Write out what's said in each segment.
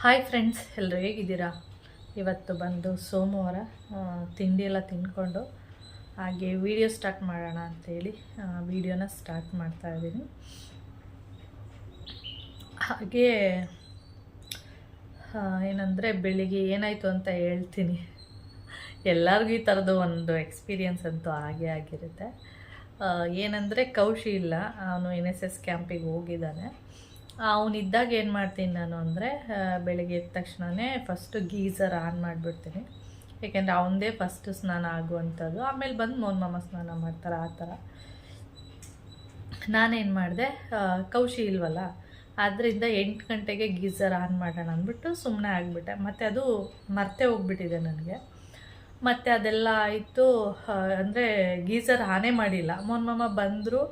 Hi friends ಎಲ್ಲರೂ ಹೇಗಿದ್ದೀರಾ? ಇವತ್ತು ಬಂದು ಸೋಮವಾರ ತಿಂಡಿ ಎಲ್ಲ ತಿಂದ್ಕೊಂಡು ಹಾಗೆ ವಿಡಿಯೋ ಸ್ಟಾರ್ಟ್ ಮಾಡೋಣ ಅಂಥೇಳಿ ವಿಡಿಯೋನ ಸ್ಟಾರ್ಟ್ ಮಾಡ್ತಾ ಇದ್ದೀನಿ. ಹಾಗೆ ಏನಂದರೆ ಬೆಳಿಗ್ಗೆ ಏನಾಯಿತು ಅಂತ ಹೇಳ್ತೀನಿ. ಎಲ್ಲರಿಗೂ ಈ ಥರದ್ದು ಒಂದು ಎಕ್ಸ್ಪೀರಿಯನ್ಸ್ ಅಂತೂ ಹಾಗೆ ಆಗಿರುತ್ತೆ. ಏನಂದರೆ ಕೌಶಿ ಇಲ್ಲ, ಅವನು ಎನ್ ಎಸ್ ಎಸ್ ಕ್ಯಾಂಪಿಗೆ ಹೋಗಿದ್ದಾನೆ. ಅವನಿದ್ದಾಗ ಏನು ಮಾಡ್ತೀನಿ ನಾನು ಅಂದರೆ ಬೆಳಗ್ಗೆ ಎದ್ದ ತಕ್ಷಣವೇ ಫಸ್ಟು ಗೀಝರ್ ಆನ್ ಮಾಡಿಬಿಡ್ತೀನಿ. ಏಕೆಂದರೆ ಅವನದೇ ಫಸ್ಟು ಸ್ನಾನ ಆಗುವಂಥದ್ದು. ಆಮೇಲೆ ಬಂದು ಮೋನ್ ಮಾಮ ಸ್ನಾನ ಮಾಡ್ತಾರೆ, ಆ ಥರ. ನಾನೇನು ಮಾಡಿದೆ ಕೌಶಿ ಇಲ್ವಲ್ಲ ಆದ್ದರಿಂದ ಎಂಟು ಗಂಟೆಗೆ ಗೀಝರ್ ಆನ್ ಮಾಡೋಣ ಅಂದ್ಬಿಟ್ಟು ಸುಮ್ಮನೆ ಆಗಿಬಿಟ್ಟೆ. ಮತ್ತು ಅದು ಮರ್ತೆ ಹೋಗ್ಬಿಟ್ಟಿದೆ ನನಗೆ. ಮತ್ತು ಅದೆಲ್ಲ ಆಯಿತು ಅಂದರೆ ಗೀಝರ್ ಆನೇ ಮಾಡಿಲ್ಲ. ಮೋನ್ ಮಾಮ ಬಂದರು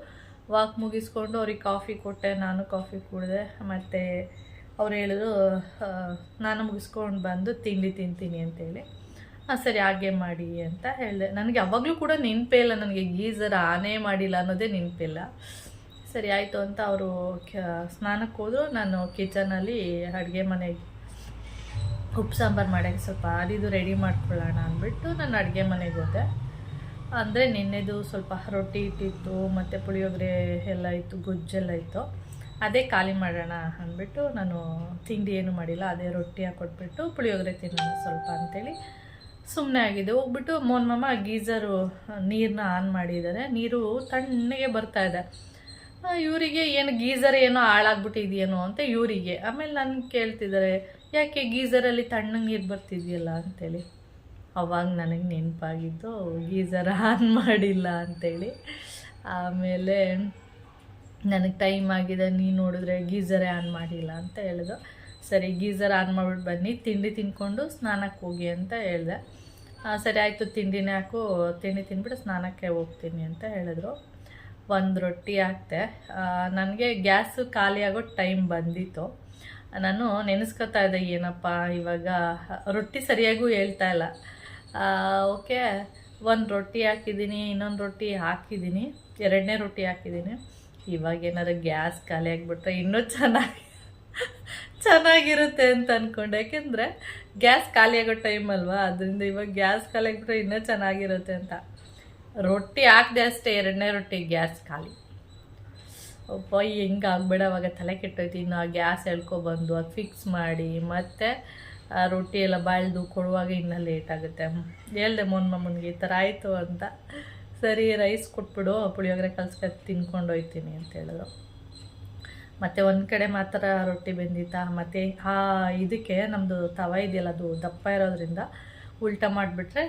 ವಾಕ್ ಮುಗಿಸ್ಕೊಂಡು ಅವ್ರಿಗೆ ಕಾಫಿ ಕೊಟ್ಟೆ, ನಾನು ಕಾಫಿ ಕುಡಿದೆ. ಮತ್ತು ಅವ್ರು ಹೇಳಿದ್ರು ನಾನು ಮುಗಿಸ್ಕೊಂಡು ಬಂದು ತಿಂಡಿ ತಿಂತೀನಿ ಅಂತೇಳಿ. ಹಾಂ ಸರಿ, ಹಾಗೆ ಮಾಡಿ ಅಂತ ಹೇಳಿದೆ. ನನಗೆ ಯಾವಾಗಲೂ ಕೂಡ ನೆನಪೇ ಇಲ್ಲ, ನನಗೆ ಗೀಝರ್ ಆನೇ ಮಾಡಿಲ್ಲ ಅನ್ನೋದೇ ನೆನಪಿಲ್ಲ ಸರಿ, ಆಯಿತು ಅಂತ ಅವರು ಸ್ನಾನಕ್ಕೆ ಹೋದರು. ನಾನು ಕಿಚನಲ್ಲಿ ಅಡುಗೆ ಮನೆಗೆ ಉಪ್ಪು ಸಾಂಬಾರು ಮಾಡೋಕ್ಕೆ ಸ್ವಲ್ಪ ಅದಿದು ರೆಡಿ ಮಾಡ್ಕೊಳ್ಳೋಣ ಅಂದ್ಬಿಟ್ಟು ನಾನು ಅಡುಗೆ ಮನೆಗೆ ಹೋದೆ. ಅಂದರೆ ನಿನ್ನೆದು ಸ್ವಲ್ಪ ರೊಟ್ಟಿ ಇಟ್ಟಿತ್ತು, ಮತ್ತು ಪುಳಿಯೋಗರೆ ಎಲ್ಲ ಇತ್ತು, ಗೊಜ್ಜೆಲ್ಲ ಇತ್ತು. ಅದೇ ಖಾಲಿ ಮಾಡೋಣ ಅಂದ್ಬಿಟ್ಟು ನಾನು ತಿಂಡಿ ಏನು ಮಾಡಿಲ್ಲ, ಅದೇ ರೊಟ್ಟಿ ಹಾಕೊಟ್ಬಿಟ್ಟು ಪುಳಿಯೋಗರೆ ತಿನ್ನೋಣ ಸ್ವಲ್ಪ ಅಂತೇಳಿ ಸುಮ್ಮನೆ ಆಗಿದೆ ಹೋಗ್ಬಿಟ್ಟು ಮೋನ್ ಮಾಮ ಗೀಝರು ನೀರನ್ನ ಆನ್ ಮಾಡಿದ್ದಾರೆ. ನೀರು ತಣ್ಣಗೆ ಬರ್ತಾ ಇದೆ. ಇವರಿಗೆ ಏನು ಗೀಝರ್ ಏನೋ ಹಾಳಾಗ್ಬಿಟ್ಟಿದೆಯೇನೋ ಅಂತ ಇವರಿಗೆ. ಆಮೇಲೆ ನಾನು ಕೇಳ್ತಿದ್ದಾರೆ, ಯಾಕೆ ಗೀಝರಲ್ಲಿ ತಣ್ಣಗೆ ನೀರು ಬರ್ತಿದೆಯಲ್ಲ? ಅಂತೇಳಿ. ಅವಾಗ ನನಗೆ ನೆನಪಾಗಿದ್ದು ಗೀಝರ್ ಆನ್ ಮಾಡಿಲ್ಲ ಅಂತೇಳಿ. ಆಮೇಲೆ ನನಗೆ ಟೈಮ್ ಆಗಿದೆ, ನೀನು ನೋಡಿದ್ರೆ ಗೀಝರೇ ಆನ್ ಮಾಡಿಲ್ಲ ಅಂತ ಹೇಳಿದೆ. ಸರಿ ಗೀಝರ್ ಆನ್ ಮಾಡ್ಬಿಟ್ಟು ಬನ್ನಿ, ತಿಂಡಿ ತಿನ್ಕೊಂಡು ಸ್ನಾನಕ್ಕೆ ಹೋಗಿ ಅಂತ ಹೇಳಿದೆ. ಸರಿ ಆಯಿತು, ತಿಂಡಿನೇ ಹಾಕು, ತಿಂಡಿ ತಿಂದ್ಬಿಟ್ಟು ಸ್ನಾನಕ್ಕೆ ಹೋಗ್ತೀನಿ ಅಂತ ಹೇಳಿದ್ರು. ಒಂದು ರೊಟ್ಟಿ ಹಾಕ್ತೆ ನನಗೆ ಗ್ಯಾಸು ಖಾಲಿ ಆಗೋ ಟೈಮ್ ಬಂದಿತ್ತು. ನಾನು ನೆನೆಸ್ಕೊತಾ ಇದ್ದೆ, ಏನಪ್ಪ ಇವಾಗ, ರೊಟ್ಟಿ ಸರಿಯಾಗೂ ಹೇಳ್ತಾ ಇಲ್ಲ. ಓಕೆ. ಒಂದು ರೊಟ್ಟಿ ಹಾಕಿದ್ದೀನಿ ಇನ್ನೊಂದು ರೊಟ್ಟಿ ಹಾಕಿದ್ದೀನಿ ಎರಡನೇ ರೊಟ್ಟಿ ಹಾಕಿದ್ದೀನಿ ಇವಾಗ ಏನಾದ್ರು ಗ್ಯಾಸ್ ಖಾಲಿ ಆಗಿಬಿಟ್ರೆ ಇನ್ನೂ ಚೆನ್ನಾಗಿ, ಚೆನ್ನಾಗಿರುತ್ತೆ ಅಂತ ಅಂದ್ಕೊಂಡೆ ಯಾಕೆಂದರೆ ಗ್ಯಾಸ್ ಖಾಲಿ ಆಗೋ ಟೈಮ್ ಅಲ್ವಾ? ಅದರಿಂದ ಇವಾಗ ಗ್ಯಾಸ್ ಖಾಲಿ ಆಗಿಬಿಟ್ರೆ ಇನ್ನೂ ಚೆನ್ನಾಗಿರುತ್ತೆ ಅಂತ. ರೊಟ್ಟಿ ಹಾಕಿದೆ ಅಷ್ಟೇ, ಎರಡನೇ ರೊಟ್ಟಿ ಗ್ಯಾಸ್ ಖಾಲಿ. ಅಪ್ಪ ಹೆಂಗೆ ಆಗ್ಬೇಡ. ಅವಾಗ ತಲೆ ಕೆಟ್ಟೋಯ್ತು. ಇನ್ನು ಆ ಗ್ಯಾಸ್ ಎಳ್ಕೊಬಂದು ಅದು ಫಿಕ್ಸ್ ಮಾಡಿ. ಮತ್ತೆ ಆ ರೊಟ್ಟಿ ಎಲ್ಲ ಬಾಳ್ದು ಕೊಡುವಾಗ ಇನ್ನೂ ಲೇಟ್ ಆಗುತ್ತೆ. ಹೇಳ್ದೆ ಮೊನ್ ಮಮ್ಮನಿಗೆ ಈ ಥರ ಆಯಿತು ಅಂತ. ಸರಿ ರೈಸ್ ಕೊಟ್ಬಿಡು, ಪುಳಿಯೋಗರೆ ಕಲ್ಸ್ಕೊಂಡು ತಿನ್ಕೊಂಡು ಹೋಯ್ತೀನಿ ಅಂತ ಹೇಳಿದ್ರು. ಮತ್ತು ಒಂದು ಕಡೆ ಮಾತ್ರ ರೊಟ್ಟಿ ಬೆಂದಿತ್ತಾ, ಮತ್ತು ಆ ಇದಕ್ಕೆ ನಮ್ಮದು ತವ ಇದೆಯಲ್ಲ, ಅದು ದಪ್ಪ ಇರೋದ್ರಿಂದ ಉಲ್ಟ ಮಾಡಿಬಿಟ್ರೆ,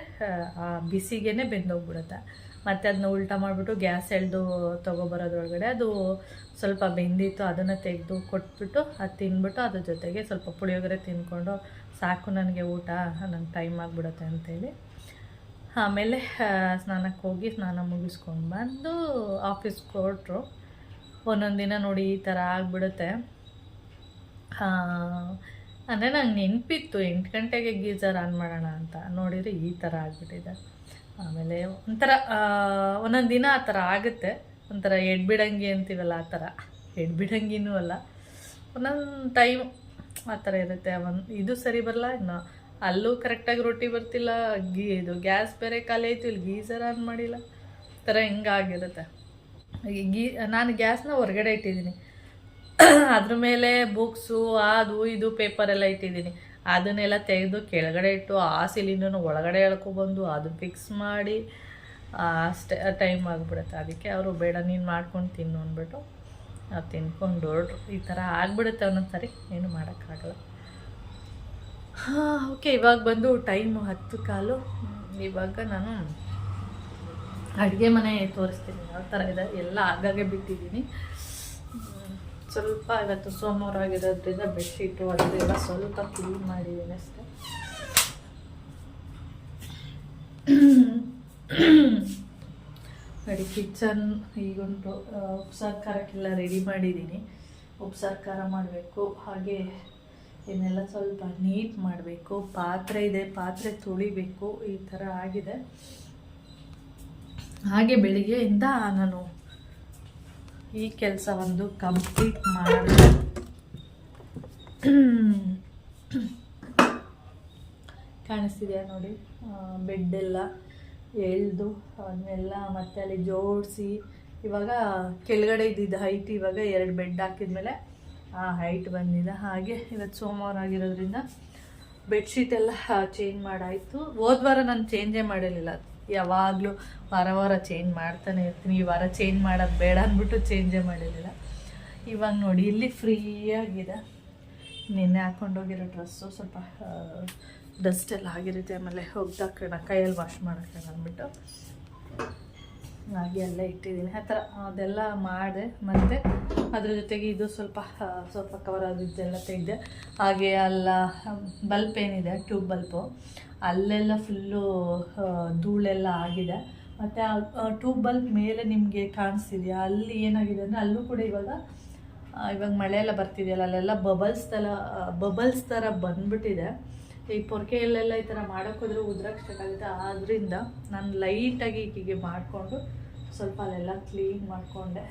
ಆ ಬಿಸಿಗೇ ಬೆಂದೋಗ್ಬಿಡುತ್ತೆ. ಮತ್ತು ಅದನ್ನ ಉಲ್ಟಾ ಮಾಡಿಬಿಟ್ಟು ಗ್ಯಾಸ್ ಎಳ್ದು ತೊಗೊಬರೋದ್ರೊಳಗಡೆ ಅದು ಸ್ವಲ್ಪ ಬೆಂದಿತ್ತು, ಅದನ್ನು ತೆಗೆದು ಕೊಟ್ಬಿಟ್ಟು ಅದು ತಿನ್ಬಿಟ್ಟು ಅದ್ರ ಜೊತೆಗೆ ಸ್ವಲ್ಪ ಪುಳಿಯೋಗರೆ ತಿನ್ಕೊಂಡು ಸಾಕು ನನಗೆ ಊಟ, ನಂಗೆ ಟೈಮ್ ಆಗಿಬಿಡುತ್ತೆ ಅಂತೇಳಿ. ಆಮೇಲೆ ಸ್ನಾನಕ್ಕೆ ಹೋಗಿ ಸ್ನಾನ ಮುಗಿಸ್ಕೊಂಡು ಬಂದು ಆಫೀಸ್ಗೆ ಕೊಟ್ಟರು ಒಂದೊಂದು ದಿನ ನೋಡಿ ಈ ಥರ ಆಗಿಬಿಡುತ್ತೆ. ಅಂದರೆ ನಂಗೆ ನೆನಪಿತ್ತು ಎಂಟು ಗಂಟೆಗೆ ಗೀಝರ್ ಆನ್ ಮಾಡೋಣ ಅಂತ. ನೋಡಿದರೆ ಈ ಥರ ಆಗಿಬಿಟ್ಟಿದೆ. ಆಮೇಲೆ ಒಂಥರ ಒಂದೊಂದು ದಿನ ಆ ಥರ ಆಗುತ್ತೆ. ಒಂಥರ ಎಡ್ಬಿಡಂಗಿ ಅಂತೀವಲ್ಲ ಆ ಥರ. ಎಡ್ಬಿಡಂಗಿನೂ ಅಲ್ಲ. ಒಂದೊಂದು ಟೈಮ್ ಆ ಥರ ಇರುತ್ತೆ. ಒಂದು, ಇದು ಸರಿ ಬರಲ್ಲ, ಇನ್ನು ಅಲ್ಲೂ ಕರೆಕ್ಟಾಗಿ ರೊಟ್ಟಿ ಬರ್ತಿಲ್ಲ, ಗೀ, ಇದು ಗ್ಯಾಸ್ ಬೇರೆ ಖಾಲಿ ಆಯಿತು, ಇಲ್ಲಿ ಗೀಸರ್ ಆನ್ ಮಾಡಿಲ್ಲ. ಈ ಥರ ಹಿಂಗಾಗಿರುತ್ತೆ ಗೀ, ನಾನು ಗ್ಯಾಸ್ನ ಹೊರಗಡೆ ಇಟ್ಟಿದ್ದೀನಿ. ಅದ್ರ ಮೇಲೆ ಬುಕ್ಸು ಅದು, ಇದು ಪೇಪರೆಲ್ಲ ಇಟ್ಟಿದ್ದೀನಿ. ಅದನ್ನೆಲ್ಲ ತೆಗೆದು ಕೆಳಗಡೆ ಇಟ್ಟು ಆ ಸಿಲಿಂಡರ್ನ ಒಳಗಡೆ ಎಳ್ಕೊಬಂದು ಅದು ಫಿಕ್ಸ್ ಮಾಡಿ ಅಷ್ಟೇ ಟೈಮ್ ಆಗಿಬಿಡುತ್ತೆ. ಅದಕ್ಕೆ ಅವರು, ಬೇಡ, ನೀನು ಮಾಡ್ಕೊಂಡು ತಿನ್ನು, ಅಂದ್ಬಿಟ್ಟು ನಾವು ತಿನ್ಕೊಂಡು ಹೊರಟ್ರು. ಈ ಥರ ಆಗಿಬಿಡುತ್ತೆ ಒಂದೊಂದು ಸರಿ ಏನು ಮಾಡೋಕ್ಕಾಗಲ್ಲ. ಹಾಂ ಓಕೆ ಇವಾಗ ಬಂದು ಟೈಮು ಹತ್ತು ಕಾಲು. ಇವಾಗ ನಾನು ಅಡುಗೆ ಮನೆ ತೋರಿಸ್ತೀನಿ. ಯಾವ ಥರ ಇದೆ? ಎಲ್ಲ ಆಗಾಗೆ ಬಿಟ್ಟಿದ್ದೀನಿ. ಸ್ವಲ್ಪ ಇವತ್ತು ಸೋಮವಾರ ಆಗಿರೋದ್ರಿಂದ ಬೆಡ್ಶೀಟು ಅದೆಲ್ಲ ಸ್ವಲ್ಪ ಕ್ಲೀನ್ ಮಾಡಿದ್ದೀನಿ ಅಷ್ಟೆ. ನೋಡಿ, ಕಿಚನ್ ಈಗೊಂದು ಉಪ್ಸಾರು ಖಾರಕ್ಕೆಲ್ಲ ರೆಡಿ ಮಾಡಿದ್ದೀನಿ. ಉಪ್ಸಾರು ಖಾರ ಮಾಡಬೇಕು. ಹಾಗೆ ಇದನ್ನೆಲ್ಲ ಸ್ವಲ್ಪ ನೀಟ್ ಮಾಡಬೇಕು. ಪಾತ್ರೆ ಇದೆ, ಪಾತ್ರೆ ತೊಳಿಬೇಕು. ಈ ಥರ ಆಗಿದೆ. ಹಾಗೆ ಬೆಳಿಗ್ಗೆಯಿಂದ ನಾನು ಈ ಕೆಲಸ ಒಂದು ಕಂಪ್ಲೀಟ್ ಮಾಡಿ ಕಾಣಿಸ್ತಿದೆಯಾ ನೋಡಿ? ಬೆಡ್ ಎಲ್ಲ ಎಳ್ದು ಅದನ್ನೆಲ್ಲ ಮತ್ತೆ ಅಲ್ಲಿ ಜೋಡಿಸಿ, ಇವಾಗ ಕೆಳಗಡೆ ಇದ್ದಿದ್ದು ಹೈಟ್ ಇವಾಗ ಎರಡು ಬೆಡ್ ಹಾಕಿದ್ಮೇಲೆ ಆ ಹೈಟ್ ಬಂದಿದೆ. ಹಾಗೆ ಇವತ್ತು ಸೋಮವಾರ ಆಗಿರೋದ್ರಿಂದ ಬೆಡ್ಶೀಟ್ ಎಲ್ಲ ಚೇಂಜ್ ಮಾಡಾಯಿತು. ಹೋದ್ವಾರ ನಾನು ಚೇಂಜೇ ಮಾಡಿರಲಿಲ್ಲ. ಯಾವಾಗಲೂ ವಾರ ವಾರ ಚೇಂಜ್ ಮಾಡ್ತಾನೆ ಇರ್ತೀನಿ. ಈ ವಾರ ಚೇಂಜ್ ಮಾಡೋದು ಬೇಡ ಅಂದ್ಬಿಟ್ಟು ಚೇಂಜೇ ಮಾಡಿರಲಿಲ್ಲ. ಇವಾಗ ನೋಡಿ, ಇಲ್ಲಿ ಫ್ರೀಯಾಗಿದೆ. ನಿನ್ನೆ ಹಾಕ್ಕೊಂಡೋಗಿರೋ ಡ್ರೆಸ್ಸು ಸ್ವಲ್ಪ ಡಸ್ಟ್ ಎಲ್ಲ ಆಗಿರುತ್ತೆ. ಆಮೇಲೆ ಒಗ್ದಾಕೋಣ ಕೈಯಲ್ಲಿ ವಾಶ್ ಮಾಡೋಕ್ಕೆ ಅಂದ್ಬಿಟ್ಟು. ಹಾಗೆ ಎಲ್ಲ ಇಟ್ಟಿದ್ದೀನಿ. ಆ ಥರ ಅದೆಲ್ಲ ಮಾಡಿದೆ. ಮತ್ತು ಅದ್ರ ಜೊತೆಗೆ ಇದು ಸ್ವಲ್ಪ ಸ್ವಲ್ಪ ಕವರ್ ಆಗಿದ್ದೆಲ್ಲ ತೆಗೆದೆ, ಹಾಗೆ ಅಲ್ಲ ಬಲ್ಪ್ ಏನಿದೆ, ಟ್ಯೂಬ್ ಬಲ್ಪು. ಅಲ್ಲೆಲ್ಲ ಫುಲ್ಲು ಧೂಳೆಲ್ಲ ಆಗಿದೆ. ಮತ್ತು ಟ್ಯೂಬ್ ಬಲ್ಪ್ ಮೇಲೆ ನಿಮಗೆ ಕಾಣಿಸ್ತಿದೆಯಾ ಅಲ್ಲಿ ಏನಾಗಿದೆ ಅಂದರೆ ಅಲ್ಲೂ ಕೂಡ ಇವಾಗ ಇವಾಗ ಮಳೆ ಎಲ್ಲ ಬರ್ತಿದೆಯಲ್ಲ, ಅಲ್ಲೆಲ್ಲ ಬಬಲ್ಸ್ ಥರ ಬಬಲ್ಸ್ ಥರ ಬಂದ್ಬಿಟ್ಟಿದೆ. ಈ ಪೊರ್ಕೆಯಲ್ಲೆಲ್ಲ ಈ ಥರ ಮಾಡೋಕ್ಕೋದ್ರೆ ಉದ್ರಕ್ಕೆ ಸ್ಟಾರ್ಟ್ ಆಗುತ್ತೆ. ಆದ್ದರಿಂದ ನಾನು ಲೈಟಾಗಿ ಹೀಗೆ ಮಾಡಿಕೊಂಡು ಸ್ವಲ್ಪ ಅಲ್ಲೆಲ್ಲ ಕ್ಲೀನ್ ಮಾಡಿಕೊಂಡೆ.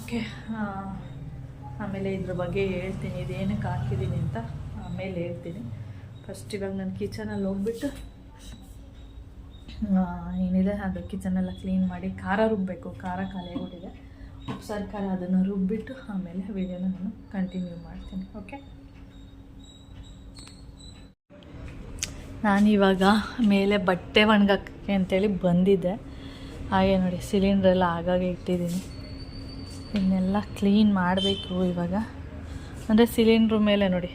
ಓಕೆ ಆಮೇಲೆ ಇದ್ರ ಬಗ್ಗೆ ಹೇಳ್ತೀನಿ. ಇದೇನಕ್ಕೆ ಹಾಕಿದ್ದೀನಿ ಅಂತ ಆಮೇಲೆ ಹೇಳ್ತೀನಿ. ಫಸ್ಟ್ ಇವಾಗ ನಾನು ಕಿಚನಲ್ಲಿ ಹೋಗ್ಬಿಟ್ಟು ಏನಿದೆ ಅದು ಕಿಚನೆಲ್ಲ ಕ್ಲೀನ್ ಮಾಡಿ ಖಾರ ರುಬ್ಬಬೇಕು ಖಾರ ಖಾಲಿ ಆಗಿಬಿಟ್ಟಿದೆ ಉಪ್ಸಾರು ಖಾರ ಅದನ್ನು ರುಬ್ಬಿಟ್ಟು ಆಮೇಲೆ ವೀಡಿಯೋನ ನಾನು ಕಂಟಿನ್ಯೂ ಮಾಡ್ತೀನಿ. ಓಕೆ ನಾನಿವಾಗ ಮೇಲೆ ಬಟ್ಟೆ ಒಣಗಕ್ಕೆ ಅಂತೇಳಿ ಬಂದಿದ್ದೆ. ಹಾಗೆ ನೋಡಿ ಸಿಲಿಂಡ್ರೆಲ್ಲ ಆಗಾಗೆ ಇಟ್ಟಿದ್ದೀನಿ. ಇದನ್ನೆಲ್ಲ ಕ್ಲೀನ್ ಮಾಡಬೇಕು ಇವಾಗ. ಅಂದರೆ ಸಿಲಿಂಡ್ರ್ ಮೇಲೆ ನೋಡಿ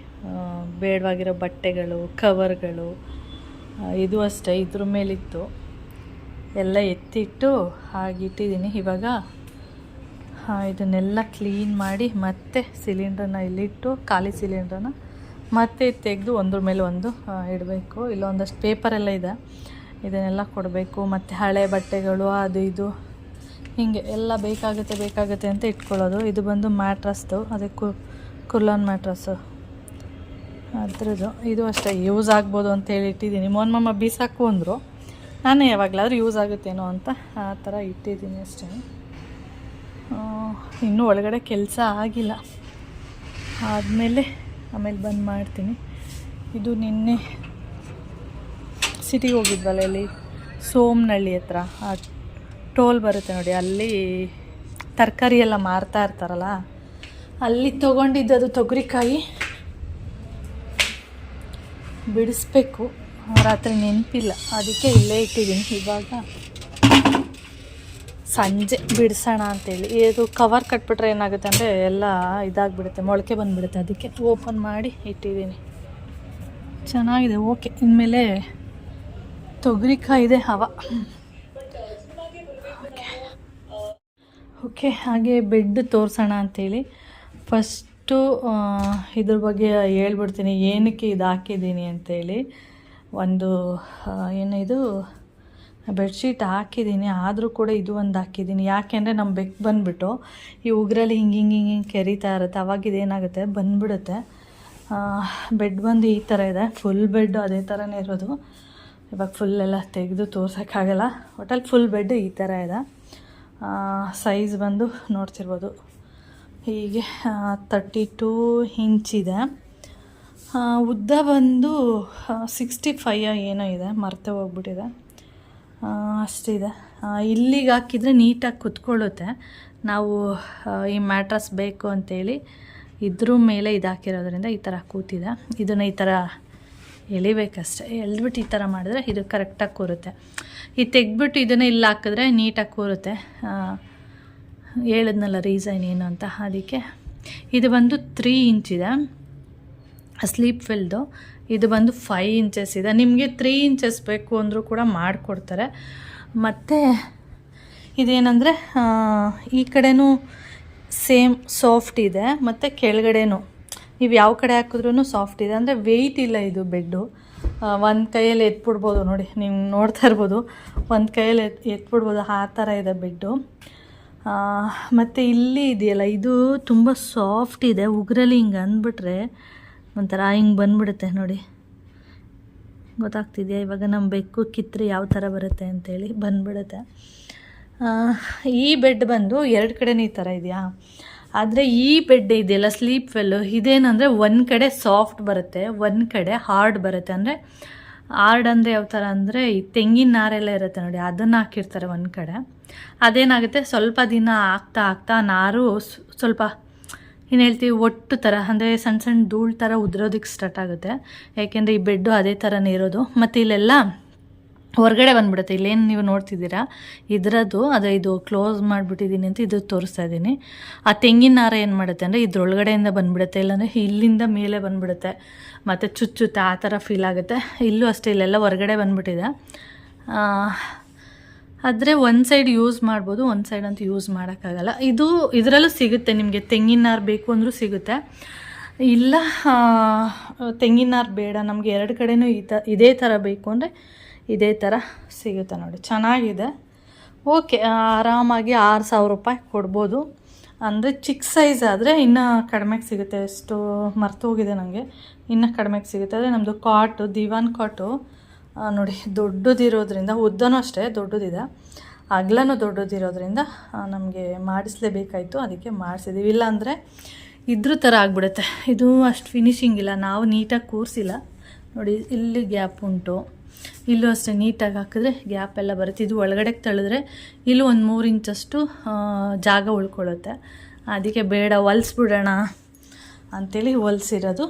ಬೇಡವಾಗಿರೋ ಬಟ್ಟೆಗಳು ಕವರ್ಗಳು ಇದು ಅಷ್ಟೇ, ಇದ್ರ ಮೇಲಿತ್ತು. ಎಲ್ಲ ಎತ್ತಿಟ್ಟು ಹಾಗೆ ಇಟ್ಟಿದ್ದೀನಿ. ಇವಾಗ ಇದನ್ನೆಲ್ಲ ಕ್ಲೀನ್ ಮಾಡಿ ಮತ್ತೆ ಸಿಲಿಂಡ್ರನ್ನ ಇಲ್ಲಿಟ್ಟು, ಖಾಲಿ ಸಿಲಿಂಡ್ರನ್ನ ಮತ್ತೆ ತೆಗೆದು ಒಂದ್ರ ಮೇಲೆ ಒಂದು ಇಡಬೇಕು. ಇಡಬೇಕು ಇಲ್ಲೊಂದಷ್ಟು ಪೇಪರೆಲ್ಲ ಇದೆ. ಇದನ್ನೆಲ್ಲ ಕೊಡಬೇಕು. ಮತ್ತು ಹಳೆ ಬಟ್ಟೆಗಳು, ಅದು ಇದು. ಹೀಗೆ ಎಲ್ಲ ಬೇಕಾಗುತ್ತೆ ಬೇಕಾಗುತ್ತೆ ಅಂತ ಇಟ್ಕೊಳ್ಳೋದು. ಇದು ಬಂದು ಮ್ಯಾಟ್ರಸ್ದು ಅದಕ್ಕೆ ಕುರ್ಲಾನ್ ಮ್ಯಾಟ್ರಸ್ಸು. ಅದ್ರದ್ದು. ಇದು ಅಷ್ಟೇ. ಯೂಸ್ ಆಗ್ಬೋದು ಅಂತ ಹೇಳಿ ಇಟ್ಟಿದ್ದೀನಿ. ಮಮ್ಮ ಬೀಸಾಕು ಅಂದರು. ನಾನು ಯಾವಾಗಲಾದ್ರೂ ಯೂಸ್ ಆಗುತ್ತೇನೋ ಅಂತ ಆ ಥರ ಇಟ್ಟಿದ್ದೀನಿ ಅಷ್ಟೇ. ಇನ್ನೂ ಒಳಗಡೆ ಕೆಲಸ ಆಗಿಲ್ಲ. ಆದಮೇಲೆ ಆಮೇಲೆ ಬಂದು ಮಾಡ್ತೀನಿ. ಇದು ನಿನ್ನೆ ಸಿಟಿಗೆ ಹೋಗಿದ್ವಲ್ಲ ಇಲ್ಲಿ? ಸೋಮನಹಳ್ಳಿ ಹತ್ರ. ಆ ಟೋಲ್ ಬರುತ್ತೆ ನೋಡಿ, ಅಲ್ಲಿ ತರಕಾರಿ ಎಲ್ಲ ಮಾರ್ತಾ ಇರ್ತಾರಲ್ಲ, ಅಲ್ಲಿ ತೊಗೊಂಡಿದ್ದು ಅದು ತೊಗರಿಕಾಯಿ. ಬಿಡಿಸ್ಬೇಕು. ರಾತ್ರಿ ನೆನಪಿಲ್ಲ, ಅದಕ್ಕೆ ಇಲ್ಲೇ ಇಟ್ಟಿದ್ದೀನಿ ಇವಾಗ. ಸಂಜೆ ಬಿಡಿಸೋಣ ಅಂತೇಳಿ. ಇದು ಕವರ್ ಕಟ್ಬಿಟ್ರೆ ಏನಾಗುತ್ತೆ ಅಂದರೆ ಎಲ್ಲ ಇದಾಗಿಬಿಡುತ್ತೆ, ಮೊಳಕೆ ಬಂದುಬಿಡುತ್ತೆ. ಅದಕ್ಕೆ ಓಪನ್ ಮಾಡಿ ಇಟ್ಟಿದ್ದೀನಿ. ಚೆನ್ನಾಗಿದೆ ಓಕೆ ಇನ್ಮೇಲೆ ತೊಗರಿಕಾಯಿ ಇದೆ, ಹವ. ಓಕೆ ಹಾಗೆ ಬೆಡ್ ತೋರಿಸೋಣ ಅಂತೇಳಿ. ಫಸ್ಟು ಇದ್ರ ಬಗ್ಗೆ ಹೇಳ್ಬಿಡ್ತೀನಿ. ಏನಕ್ಕೆ ಇದು ಹಾಕಿದ್ದೀನಿ ಅಂತೇಳಿ. ಒಂದು ಏನಿದು? ಬೆಡ್ಶೀಟ್ ಹಾಕಿದ್ದೀನಿ ಆದರೂ ಕೂಡ ಇದು ಒಂದು ಹಾಕಿದ್ದೀನಿ. ಯಾಕೆಂದರೆ ನಮ್ಮ ಬೆಕ್ಕು ಬಂದುಬಿಟ್ಟು ಈ ಉಗ್ರಲ್ಲಿ ಹಿಂಗೆ ಹಿಂಗೆ ಹಿಂಗೆ ಹಿಂಗೆ ಕೆರಿತಾ ಇರುತ್ತೆ ಅವಾಗ ಇದೇನಾಗುತ್ತೆ ಬಂದುಬಿಡುತ್ತೆ. ಬೆಡ್ ಬಂದು ಈ ಥರ ಇದೆ ಫುಲ್ ಬೆಡ್ ಅದೇ ಥರನೇ ಇರೋದು. ಇವಾಗ ಫುಲ್ ಎಲ್ಲ ತೆಗೆದು ತೋರ್ಸೋಕ್ಕಾಗಲ್ಲ ಒಟ್ಟಲ್ಲಿ ಫುಲ್ ಬೆಡ್ ಈ ಥರ ಇದೆ. ಸೈಜ್ ಬಂದು ನೋಡ್ತಿರ್ಬೋದು. ಹೀಗೆ ತರ್ಟಿ ಟೂ ಇಂಚಿದೆ ಆ, ಉದ್ದ ಬಂದು ಸಿಕ್ಸ್ಟಿ ಫೈ ಏನೋ ಇದೆ ಮರ್ತೆ ಹೋಗ್ಬಿಟ್ಟಿದೆ. ಅಷ್ಟಿದೆ. ಇಲ್ಲಿಗೆ ಹಾಕಿದರೆ ನೀಟಾಗಿ ಕುತ್ಕೊಳ್ಳುತ್ತೆ. ನಾವು ಈ ಮ್ಯಾಟ್ರಸ್ ಬೇಕು ಅಂತೇಳಿ ಇದ್ರ ಮೇಲೆ ಇದು ಹಾಕಿರೋದ್ರಿಂದ ಈ ಥರ ಕೂತಿದೆ. ಇದನ್ನು ಈ ಥರ ಎಳಿಬೇಕಷ್ಟೆ. ಎಳ್ದ್ಬಿಟ್ಟು ಈ ಥರ ಮಾಡಿದ್ರೆ ಇದು ಕರೆಕ್ಟಾಗಿ ಕೂರುತ್ತೆ. ಈ ತೆಗೆದ್ಬಿಟ್ಟು ಇದನ್ನು ಇಲ್ಲಿ ಹಾಕಿದ್ರೆ ನೀಟಾಗಿ ಕೂರುತ್ತೆ. ಹೇಳಿದ್ನಲ್ಲ ರೀಸನ್ ಏನು ಅಂತ ಅದಕ್ಕೆ. ಇದು ಬಂದು ತ್ರೀ ಇಂಚಿದೆ ಸ್ಲೀಪ್ ಫಿಲ್ದು ಇದು ಬಂದು ಫೈ ಇಂಚಸ್ ಇದೆ. ನಿಮಗೆ ತ್ರೀ ಇಂಚಸ್ ಬೇಕು ಅಂದರೂ ಕೂಡ ಮಾಡಿಕೊಡ್ತಾರೆ. ಮತ್ತು ಇದೇನೆಂದರೆ ಈ ಕಡೆನೂ ಸೇಮ್ ಸಾಫ್ಟ್ ಇದೆ. ಮತ್ತು ಕೆಳಗಡೆನೂ, ನೀವು ಯಾವ ಕಡೆ ಹಾಕಿದ್ರೂ ಸಾಫ್ಟ್ ಇದೆ. ಅಂದರೆ ವೆಯ್ಟ್ ಇಲ್ಲ ಇದು ಬೆಡ್ಡು ಒಂದು ಕೈಯಲ್ಲಿ ಎತ್ಬಿಡ್ಬೋದು ನೋಡಿ, ನೀವು ನೋಡ್ತಾ ಇರ್ಬೋದು. ಒಂದು ಕೈಯಲ್ಲಿ ಎತ್, ಎತ್ಬಿಡ್ಬೋದು, ಆ ಥರ ಇದೆ ಬೆಡ್ಡು ಮತ್ತು ಇಲ್ಲಿ ಇದೆಯಲ್ಲ, ಇದು ತುಂಬ ಸಾಫ್ಟ್ ಇದೆ. ಉಗ್ರಲ್ಲಿ ಹಿಂಗೆ ಅಂದ್ಬಿಟ್ರೆ ಒಂಥರ ಹಿಂಗೆ ಬಂದ್ಬಿಡುತ್ತೆ ನೋಡಿ. ಗೊತ್ತಾಗ್ತಿದೆಯಾ? ಇವಾಗ ನಮ್ಮ ಬೆಕ್ಕು ಕಿತ್ತರೆ ಯಾವ ಥರ ಬರುತ್ತೆ ಅಂತೇಳಿ ಬಂದ್ಬಿಡುತ್ತೆ. ಈ ಬೆಡ್ ಬಂದು ಎರಡು ಕಡೆನೂ ಈ ಥರ ಇದೆಯಾ? ಆದರೆ ಈ ಬೆಡ್ ಇದೆಯಲ್ಲ ಸ್ಲೀಪ್ ವೆಲ್ಲು ಇದೇನಂದರೆ ಒಂದು ಕಡೆ ಸಾಫ್ಟ್ ಬರುತ್ತೆ, ಒಂದು ಕಡೆ ಹಾರ್ಡ್ ಬರುತ್ತೆ. ಅಂದರೆ ಹಾರ್ಡ್ ಅಂದರೆ ಯಾವ ಥರ ಅಂದರೆ ಈ ತೆಂಗಿನ ನಾರೆಲ್ಲ ಇರುತ್ತೆ ನೋಡಿ, ಅದನ್ನು ಹಾಕಿರ್ತಾರೆ ಒಂದು ಕಡೆ. ಅದೇನಾಗುತ್ತೆ? ಸ್ವಲ್ಪ ದಿನ ಆಗ್ತಾ ಆಗ್ತಾ ನಾರು ಸ್ವಲ್ಪ ಏನು ಹೇಳ್ತೀವಿ ಒಟ್ಟು ಥರ ಅಂದರೆ ಸಣ್ಣ ಸಣ್ಣ ಧೂಳು ಥರ ಉದುರೋದಕ್ಕೆ ಸ್ಟಾರ್ಟ್ ಆಗುತ್ತೆ. ಯಾಕೆಂದರೆ ಈ ಬೆಡ್ಡು ಅದೇ ಥರನೇ ಇರೋದು. ಮತ್ತು ಇಲ್ಲೆಲ್ಲ ಹೊರಗಡೆ ಬಂದ್ಬಿಡುತ್ತೆ. ಇಲ್ಲೇನು ನೀವು ನೋಡ್ತಿದ್ದೀರಾ? ಇದರದ್ದು, ಅದೇ ಇದು ಕ್ಲೋಸ್ ಮಾಡಿಬಿಟ್ಟಿದ್ದೀನಿ ಅಂತ ಇದು ತೋರಿಸ್ತಾ ಇದ್ದೀನಿ ಆ ತೆಂಗಿನ ನಾರ ಏನು ಮಾಡುತ್ತೆ ಅಂದರೆ ಇದ್ರೊಳಗಡೆಯಿಂದ ಬಂದುಬಿಡುತ್ತೆ. ಇಲ್ಲಾಂದರೆ ಇಲ್ಲಿಂದ ಮೇಲೆ ಬಂದುಬಿಡುತ್ತೆ. ಮತ್ತು ಚುಚ್ಚುತ್ತೆ, ಆ ಥರ ಫೀಲ್ ಆಗುತ್ತೆ. ಇಲ್ಲೂ ಅಷ್ಟೇ, ಇಲ್ಲೆಲ್ಲ ಹೊರಗಡೆ ಬಂದ್ಬಿಟ್ಟಿದೆ. ಆದರೆ ಒಂದು ಸೈಡ್ ಯೂಸ್ ಮಾಡ್ಬೋದು, ಒಂದು ಸೈಡ್ ಅಂತೂ ಯೂಸ್ ಮಾಡೋಕ್ಕಾಗಲ್ಲ. ಇದು ಇದರಲ್ಲೂ ಸಿಗುತ್ತೆ, ನಿಮಗೆ ತೆಂಗಿನ ನಾರು ಬೇಕು ಅಂದರೂ ಸಿಗುತ್ತೆ. ಇಲ್ಲ ತೆಂಗಿನ ನಾರು ಬೇಡ, ನಮಗೆ ಎರಡು ಕಡೆನೂ ಈ ತ, ಇದೇ ಥರ ಬೇಕು ಅಂದರೆ ಇದೇ ಥರ ಸಿಗುತ್ತೆ ನೋಡಿ. ಚೆನ್ನಾಗಿದೆ. ಓಕೆ ಆರಾಮಾಗಿ ಆರು ಸಾವಿರ ರೂಪಾಯಿ ಕೊಡ್ಬೋದು. ಅಂದರೆ ಚಿಕ್ಕ ಸೈಜ್ ಆದರೆ ಇನ್ನೂ ಕಡಿಮೆಗೆ ಸಿಗುತ್ತೆ. ಎಷ್ಟು ಮರ್ತೋಗಿದೆ ನನಗೆ ಇನ್ನೂ ಕಡಿಮೆಗೆ ಸಿಗುತ್ತೆ. ಅಂದರೆ ನಮ್ಮದು ಕಾಟು ದಿವಾನ್ ಕಾಟು ನೋಡಿ, ದೊಡ್ಡದಿರೋದ್ರಿಂದ, ಉದ್ದನೂ ಅಷ್ಟೇ, ದೊಡ್ಡದಿದೆ. ಅಗಲನೂ ದೊಡ್ಡದಿರೋದ್ರಿಂದ ನಮಗೆ ಮಾಡಿಸ್ಲೇಬೇಕಾಯಿತು, ಅದಕ್ಕೆ ಮಾಡಿಸಿದ್ದೀವಿ ಇಲ್ಲಾಂದರೆ ಇದ್ರ ಥರ ಆಗಿಬಿಡುತ್ತೆ. ಇದು ಅಷ್ಟು ಫಿನಿಶಿಂಗ್ ಇಲ್ಲ, ನಾವು ನೀಟಾಗಿ ಕೂರಿಸಿಲ್ಲ. ನೋಡಿ, ಇಲ್ಲಿ ಗ್ಯಾಪ್ ಉಂಟು. ಇಲ್ಲೂ ಅಷ್ಟೇ ನೀಟಾಗಿ ಹಾಕಿದ್ರೆ ಗ್ಯಾಪ್ ಎಲ್ಲ ಬರುತ್ತೆ. ಇದು ಒಳಗಡೆ ತಳೆದ್ರೆ ಇಲ್ಲೂ ಒಂದು ಮೂರು ಇಂಚಷ್ಟು ಜಾಗ ಉಳ್ಕೊಳ್ಳುತ್ತೆ. ಅದಕ್ಕೆ ಬೇಡ, ಹೊಲ್ಸ್ಬಿಡೋಣ ಅಂಥೇಳಿ ಹೊಲ್ಸಿರೋದು.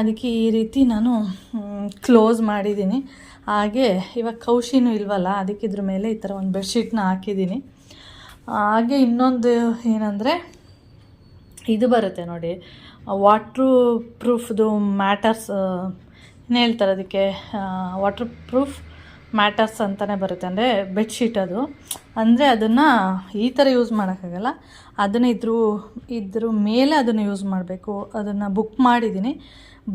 ಅದಕ್ಕೆ ಈ ರೀತಿ ನಾನು ಕ್ಲೋಸ್ ಮಾಡಿದ್ದೀನಿ. ಹಾಗೆ ಇವಾಗ ಕೌಶಿನೂ ಇಲ್ವಲ್ಲ, ಅದಕ್ಕೆ ಇದ್ರ ಮೇಲೆ ಈ ಥರ ಒಂದು ಬೆಡ್ಶೀಟ್ನ ಹಾಕಿದ್ದೀನಿ. ಹಾಗೆ ಇನ್ನೊಂದು ಏನಂದರೆ, ಇದು ಬರುತ್ತೆ ನೋಡಿ ವಾಟ್ರು ಪ್ರೂಫ್ದು ಮ್ಯಾಟರ್ಸ್ ಏನು ಹೇಳ್ತಾರೆ ಅದಕ್ಕೆ ವಾಟ್ರ್ ಪ್ರೂಫ್ ಮ್ಯಾಟರ್ಸ್ ಅಂತಲೇ ಬರುತ್ತೆ. ಅಂದರೆ ಬೆಡ್ಶೀಟ್ ಅದು. ಅಂದರೆ ಅದನ್ನು ಈ ಥರ ಯೂಸ್ ಮಾಡೋಕ್ಕಾಗಲ್ಲ. ಅದನ್ನು ಇದ್ರ ಇದ್ರ ಮೇಲೆ ಅದನ್ನು ಯೂಸ್ ಮಾಡಬೇಕು. ಅದನ್ನು ಬುಕ್ ಮಾಡಿದ್ದೀನಿ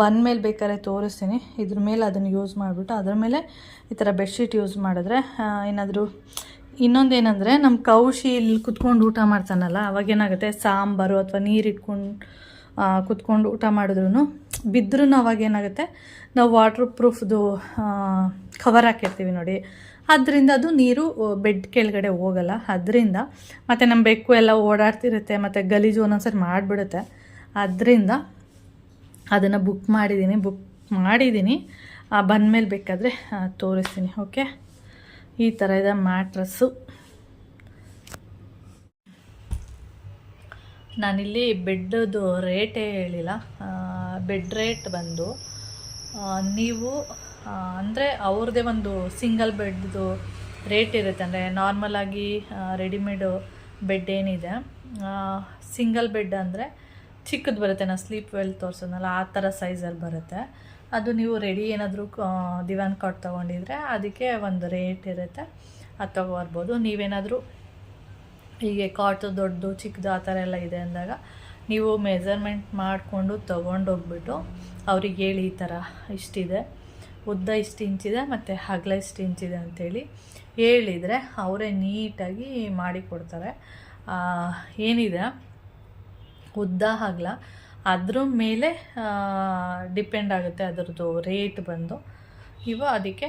ಬಂದಮೇಲೆ ಬೇಕಾದ್ರೆ ತೋರಿಸ್ತೀನಿ. ಇದ್ರ ಮೇಲೆ ಅದನ್ನು ಯೂಸ್ ಮಾಡಿಬಿಟ್ಟು ಅದ್ರ ಮೇಲೆ ಈ ಥರ ಬೆಡ್ಶೀಟ್ ಯೂಸ್ ಮಾಡಿದ್ರೆ ಏನಾದರೂ ಇನ್ನೊಂದೇನೆಂದರೆ ನಮ್ಮ ಕೌಶಿ ಇಲ್ಲಿ ಕುತ್ಕೊಂಡು ಊಟ ಮಾಡ್ತಾನಲ್ಲ, ಅವಾಗೇನಾಗುತ್ತೆ? ಸಾಂಬಾರು ಅಥವಾ ನೀರು ಇಟ್ಕೊಂಡು ಕುತ್ಕೊಂಡು ಊಟ ಮಾಡಿದ್ರು ಬಿದ್ದರೂ ಅವಾಗೇನಾಗುತ್ತೆ? ನಾವು ವಾಟ್ರ್ ಪ್ರೂಫ್ದು ಕವರ್ ಹಾಕಿರ್ತೀವಿ ನೋಡಿ. ಅದರಿಂದ ಅದು ನೀರು ಬೆಡ್ ಕೆಳಗಡೆ ಹೋಗಲ್ಲ. ಅದರಿಂದ ಮತ್ತು ನಮ್ಮ ಬೆಕ್ಕು ಎಲ್ಲ ಓಡಾಡ್ತಿರುತ್ತೆ, ಮತ್ತು ಗಲೀಜು ಒಂದೊಂದ್ಸರಿ ಮಾಡಿಬಿಡುತ್ತೆ. ಅದರಿಂದ ಅದನ್ನು ಬುಕ್ ಮಾಡಿದ್ದೀನಿ ಬುಕ್ ಮಾಡಿದ್ದೀನಿ ಬಂದಮೇಲೆ ಬೇಕಾದರೆ ತೋರಿಸ್ತೀನಿ ಓಕೆ ಈ ಥರ ಇದೆ ಮ್ಯಾಟ್ರಸ್ಸು ನಾನಿಲ್ಲಿ ಬೆಡ್ಡದು ರೇಟೇ ಹೇಳಿಲ್ಲ. ಬೆಡ್ ರೇಟ್ ಬಂದು ನೀವು ಅಂದರೆ ಅವ್ರದ್ದೇ ಒಂದು ಸಿಂಗಲ್ ಬೆಡ್ದು ರೇಟ್ ಇರುತ್ತೆ. ಅಂದರೆ ನಾರ್ಮಲಾಗಿ ರೆಡಿಮೇಡು ಬೆಡ್ ಏನಿದೆ. ಸಿಂಗಲ್ ಬೆಡ್ ಅಂದರೆ ಚಿಕ್ಕದು ಬರುತ್ತೆ. ನಾವು ಸ್ಲೀಪ್ ವೆಲ್ ತೋರಿಸೋದಲ್ಲ ಆ ಥರ ಸೈಜಲ್ಲಿ ಬರುತ್ತೆ. ಅದು ನೀವು ರೆಡಿ ಏನಾದರೂ ದಿವಾನ್ ಕಾಟ್ ತೊಗೊಂಡಿದ್ರೆ ಅದಕ್ಕೆ ಒಂದು ರೇಟ್ ಇರುತ್ತೆ. ಅದು ತೊಗೊಬರ್ಬೋದು. ನೀವೇನಾದರೂ ಹೀಗೆ ಕಾಟ್ ದೊಡ್ಡದು ಚಿಕ್ಕದು ಆ ಥರ ಎಲ್ಲ ಇದೆ ಅಂದಾಗ ನೀವು ಮೆಜರ್ಮೆಂಟ್ ಮಾಡಿಕೊಂಡು ತೊಗೊಂಡೋಗ್ಬಿಟ್ಟು ಅವ್ರಿಗೆ ಹೇಳಿ ಈ ಥರ ಇಷ್ಟಿದೆ. ಉದ್ದ ಇಷ್ಟು ಇಂಚಿದೆ ಮತ್ತು ಹಗಲ ಇಷ್ಟು ಇಂಚಿದೆ ಅಂಥೇಳಿ ಹೇಳಿದರೆ ಅವರೇ ನೀಟಾಗಿ ಮಾಡಿ ಕೊಡ್ತಾರೆ. ಆ, ಏನಿದೆ? ಉದ್ದ ಹಗ್ಲ. ಅದ್ರ ಮೇಲೆ ಡಿಪೆಂಡ್ ಆಗುತ್ತೆ ಅದರದ್ದು ರೇಟ್ ಬಂದು. ಇವ ಅದಕ್ಕೆ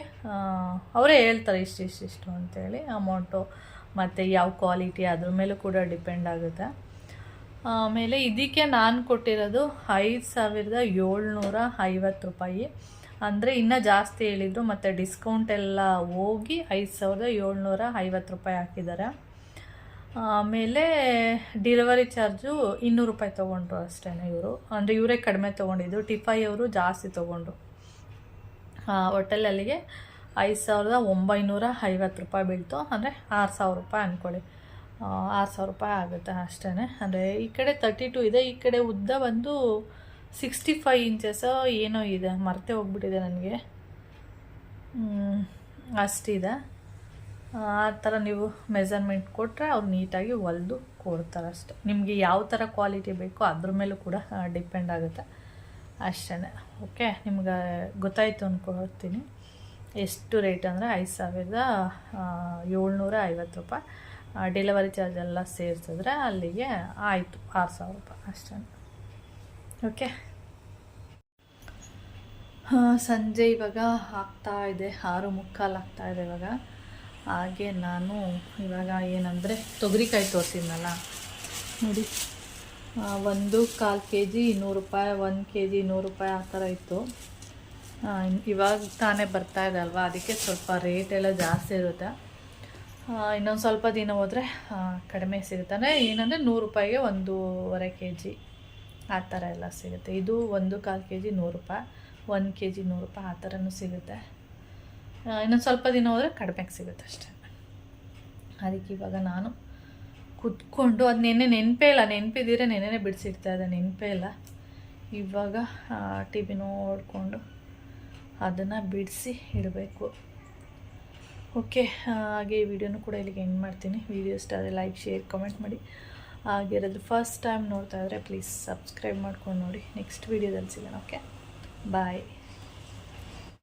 ಅವರೇ ಹೇಳ್ತಾರೆ ಇಷ್ಟು ಇಷ್ಟು ಇಷ್ಟು ಅಂತೇಳಿ ಅಮೌಂಟು ಮತ್ತು ಯಾವ ಕ್ವಾಲಿಟಿ ಅದ್ರ ಮೇಲೂ ಕೂಡ ಡಿಪೆಂಡ್ ಆಗುತ್ತೆ. ಆಮೇಲೆ ಇದಕ್ಕೆ ನಾನು ಕೊಟ್ಟಿರೋದು ಐದು ಸಾವಿರದ ಏಳ್ನೂರ ಐವತ್ತು ರೂಪಾಯಿ. ಅಂದರೆ ಇನ್ನೂ ಜಾಸ್ತಿ ಹೇಳಿದರು, ಮತ್ತು ಡಿಸ್ಕೌಂಟ್ ಎಲ್ಲ ಹೋಗಿ ಐದು ಸಾವಿರದ ಏಳ್ನೂರ ಐವತ್ತು ರೂಪಾಯಿ ಹಾಕಿದ್ದಾರೆ ಆಮೇಲೆ ಡಿಲಿವರಿ ಚಾರ್ಜು ಇನ್ನೂರು ರೂಪಾಯಿ ತೊಗೊಂಡ್ರು ಅಷ್ಟೇ ಇವರು. ಅಂದರೆ ಇವರೇ ಕಡಿಮೆ ತೊಗೊಂಡಿದ್ದು ಟಿಫೈ ಅವರು ಜಾಸ್ತಿ ತೊಗೊಂಡ್ರು. ಹೋಟೆಲಲ್ಲಿಗೆ ಐದು ಸಾವಿರದ ಒಂಬೈನೂರ ಐವತ್ತು ರೂಪಾಯಿ ಬೀಳ್ತು. ಅಂದರೆ ಆರು ಸಾವಿರ ರೂಪಾಯಿ ಅಂದ್ಕೊಳ್ಳಿ ಆರು ಸಾವಿರ ರೂಪಾಯಿ ಆಗುತ್ತೆ ಅಷ್ಟೇ ಅಂದರೆ ಈ ಕಡೆ ತರ್ಟಿ ಟು ಇದೆ. ಈ ಕಡೆ ಉದ್ದ ಬಂದು ಸಿಕ್ಸ್ಟಿ ಫೈ ಇಂಚಸ್ ಏನೋ ಇದೆ. ಮರ್ತೆ ಹೋಗ್ಬಿಟ್ಟಿದೆ ನನಗೆ. ಅಷ್ಟಿದೆ. ಆ ಥರ ನೀವು ಮೆಜರ್ಮೆಂಟ್ ಕೊಟ್ಟರೆ ಅವ್ರು ನೀಟಾಗಿ ಹೊಲ್ದು ಕೊಡ್ತಾರೆ ಅಷ್ಟೆ. ನಿಮಗೆ ಯಾವ ಥರ ಕ್ವಾಲಿಟಿ ಬೇಕೋ ಅದ್ರ ಮೇಲೂ ಕೂಡ ಡಿಪೆಂಡ್ ಆಗುತ್ತೆ. ಅಷ್ಟೇ ಓಕೆ ನಿಮ್ಗೆ ಗೊತ್ತಾಯಿತು ಅಂದ್ಕೊಳ್ತೀನಿ ಎಷ್ಟು ರೇಟ್ ಅಂದರೆ ಐದು ಸಾವಿರದ ಏಳ್ನೂರ ಐವತ್ತು ರೂಪಾಯಿ. ಡೆಲಿವರಿ ಚಾರ್ಜ್ ಎಲ್ಲ ಸೇರಿಸಿದ್ರೆ ಅಲ್ಲಿಗೆ ಆಯಿತು. ಆರು ಸಾವಿರ ರೂಪಾಯಿ. ಅಷ್ಟೇ ಓಕೆ. ಸಂಜೆ ಇವಾಗ ಆಗ್ತಾ ಇದೆ, ಆರು ಮುಕ್ಕಾಲು ಆಗ್ತಾ ಇದೆ ಇವಾಗ. ಹಾಗೆ ನಾನು ಇವಾಗ ಏನಂದರೆ ತೊಗರಿಕಾಯಿ ತೋರಿಸಿದ್ನಲ್ಲ, ನೋಡಿ. ಒಂದು ಕಾಲು ಕೆ ಜಿ ಇನ್ನೂರು ರೂಪಾಯಿ, ಒಂದು ಕೆ ಜಿ ನೂರು ರೂಪಾಯಿ ಆ ಥರ ಇತ್ತು. ಇವಾಗ ತಾನೇ ಬರ್ತಾ ಇದೆ ಅಲ್ವಾ, ಅದಕ್ಕೆ ಸ್ವಲ್ಪ ರೇಟ್ ಎಲ್ಲ ಜಾಸ್ತಿ ಇರುತ್ತೆ. ಇನ್ನೊಂದು ಸ್ವಲ್ಪ ದಿನ ಹೋದರೆ ಕಡಿಮೆ ಸಿಗುತ್ತಾನೆ ಏನಂದರೆ ನೂರು ರೂಪಾಯಿಗೆ ಒಂದೂವರೆ ಕೆ ಜಿ ಆ ಥರ ಎಲ್ಲ ಸಿಗುತ್ತೆ. ಇದು ಒಂದು ಕಾಲು ಕೆ ಜಿ ನೂರು ರೂಪಾಯಿ ಒಂದು ಕೆ ಜಿ ನೂರು ರೂಪಾಯಿ ಆ ಥರನೂ ಸಿಗುತ್ತೆ. ಇನ್ನೊಂದು ಸ್ವಲ್ಪ ದಿನ ಹೋದರೆ ಕಡಿಮೆಗೆ ಸಿಗುತ್ತೆ ಅಷ್ಟೇ. ಅದಕ್ಕೆ ಇವಾಗ ನಾನು ಕುತ್ಕೊಂಡು ಅದು ನೆನ್ನೆ ನೆನಪೇ ಇಲ್ಲ, ನೆನಪಿದ್ದೀರ ನೆನ್ನೆ ಬಿಡಿಸಿಡ್ತಾ ಇದೆ ನೆನಪೇ ಇಲ್ಲ. ಇವಾಗ ಟಿ ವಿ ನೋಡಿಕೊಂಡು ಅದನ್ನು ಬಿಡಿಸಿ ಇಡಬೇಕು. ಓಕೆ ಹಾಗೆ ಈ ವಿಡಿಯೋನು ಕೂಡ ಇಲ್ಲಿಗೆ ಎಂಡ್ ಮಾಡ್ತೀನಿ. ವಿಡಿಯೋ ಇಷ್ಟ ಆದರೆ ಲೈಕ್, ಶೇರ್, ಕಮೆಂಟ್ ಮಾಡಿ. ಹಾಗೆ ಯಾರಾದರೂ ಫಸ್ಟ್ ಟೈಮ್ ನೋಡ್ತಾ ಇದ್ದರೆ ಪ್ಲೀಸ್ ಸಬ್ಸ್ಕ್ರೈಬ್ ಮಾಡ್ಕೊಂಡು ನೋಡಿ. ನೆಕ್ಸ್ಟ್ ವೀಡಿಯೋದಲ್ಲಿ ಸಿಗೋಣ ಓಕೆ ಬಾಯ್